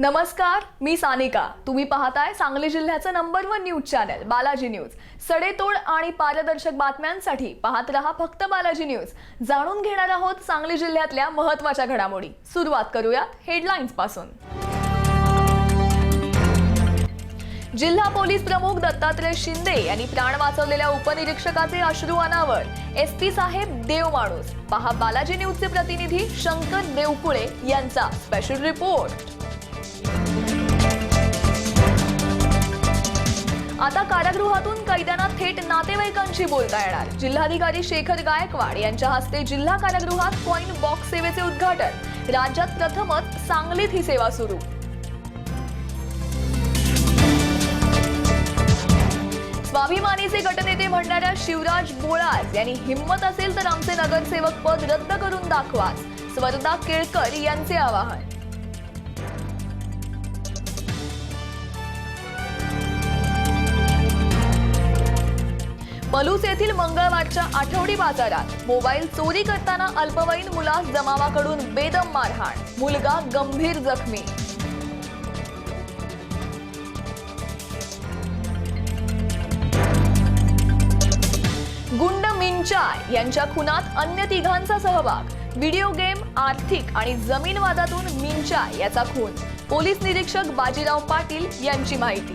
नमस्कार मी सानिका. तुम्ही पाहताय सांगली जिल्ह्याचं number one news channel Balaji news सडेतोड आणि पारदर्शक बातम्यांसाठी पाहत रहा फक्त बालाजी न्यूज जाणून घेणार आहोत सांगली जिल्ह्यातल्या महत्त्वाच्या घडामोडी. सुरुवात करूयात हेडलाईन्सपासून. जिल्हा पोलीस प्रमुख दत्तात्रय शिंदे यांनी प्राण वाचवलेल्या उपनिरीक्षकाचे अश्रू अनावर. एस पी साहेब देव माणूस. पहा बालाजी न्यूजचे प्रतिनिधी शंकर देवकुळे यांचा स्पेशल रिपोर्ट आता कारागृहातून कैद्यांना थेट नातेवाईकांशी बोलता येणार. जिल्हाधिकारी शेखर गायकवाड यांच्या हस्ते जिल्हा कारागृहात कॉईन बॉक्स सेवेचे उद्घाटन. राज्यात प्रथमच सांगलीत ही सेवा सुरू. स्वाभिमानीचे गटनेते म्हणणाऱ्या शिवराज बोळाज यांनी हिंमत असेल तर आमचे नगरसेवक पद रद्द करून दाखवा स्वर्धा केळकर यांचे आवाहन. पलूस येथील मंगळवारच्या आठवडी बाजारात मोबाईल चोरी करताना अल्पवयीन मुलास जमावाकडून बेदम मारहाण. मुलगा गंभीर जखमी. गुंड मिंचा यांच्या खुनात अन्य तिघांचा सहभाग. व्हिडिओ गेम आर्थिक आणि जमीन वादातून मिंचा याचा खून. पोलीस निरीक्षक बाजीराव पाटील यांची माहिती.